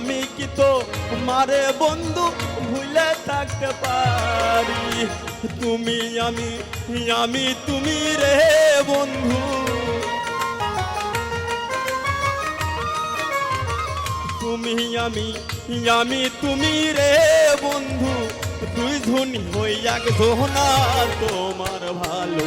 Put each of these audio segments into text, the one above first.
আমি কি তো মারে বন্ধু ভুলে থাকতে পারি? তুমি আমি আমি তুমি রে বন্ধু। তুমি আমি আমি তুমি রে বন্ধু। দুই ধনী হই এক ধোনা তোমার ভালো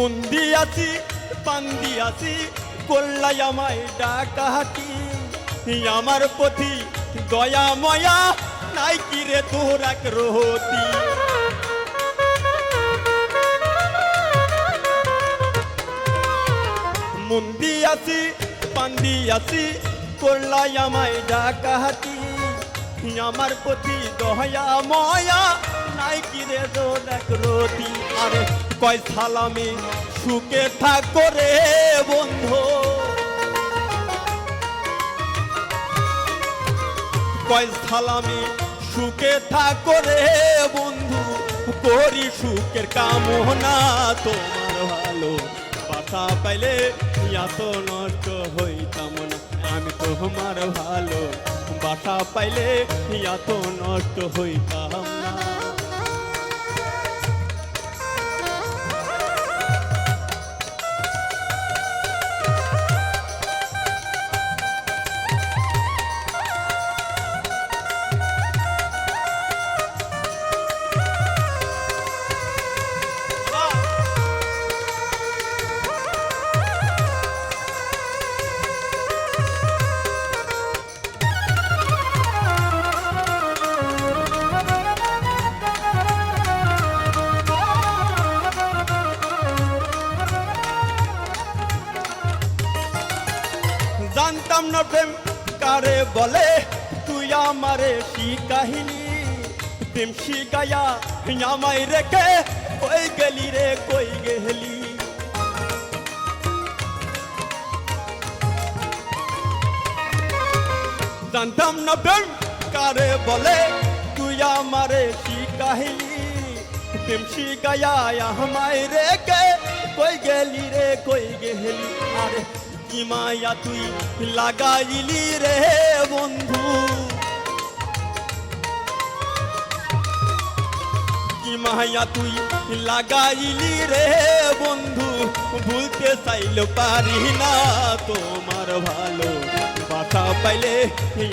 মন্দি আছি পান্দি আছি কল্লাই আমায় ডাকাতি আমার পথি দয়া, ময়া, নাই কি রে তোর এক রহতি? মন্দি আছি পান্দি আছি আমায় ডাকাতি আমার প্রতি দয়া, ময়া, নাই কি রে এক রতি আরে কয় সালামি, সুখে থাকো রে বন্ধু। কয় সালামি, সুখে থাকো রে বন্ধু। করি সুখের কামনা তোমার ভালো। পাতা পাইলে এত নষ্ট হইতাম না। আমি তোমার ভালো। বাসা পাইলে এত নষ্ট হইতাম জানতাম না প্রেম কারে বলে? তুই আমারে শিকাহিলি প্রেম শিকায়া আমায় রেখে কই গেলি রে, কই গেলি? জানতাম না প্রেম কারে বলে? তুই আমারে শিকাহিলি প্রেম শিকায়া আমায় রেখে কই গেলি রে, কই গেলি? আরে কি মায়া তুই লাগাইলি রে বন্ধু? কি মায়া তুই লাগাইলি রে বন্ধু? ভুলতে চাইল পারি না তোমার ভালো। বাসা পাইলে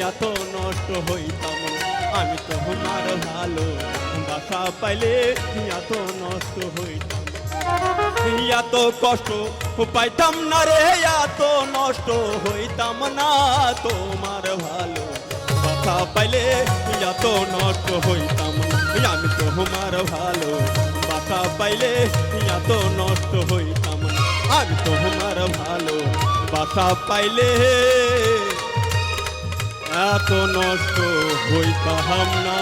এত নষ্ট হইতাম। আমি তোমার ভালো। বাসা পাইলে এত নষ্ট হইতাম এত কষ্ট পাইতাম না রে, এত নষ্ট হইতাম না তোমার ভালো বাসা পাইলে এত নষ্ট হইতাম আমি তোমার ভালো বাসা পাইলে এত নষ্ট হইতাম না। আমি তোমার ভালো বাসা পাইলে এত নষ্ট হইতাম না।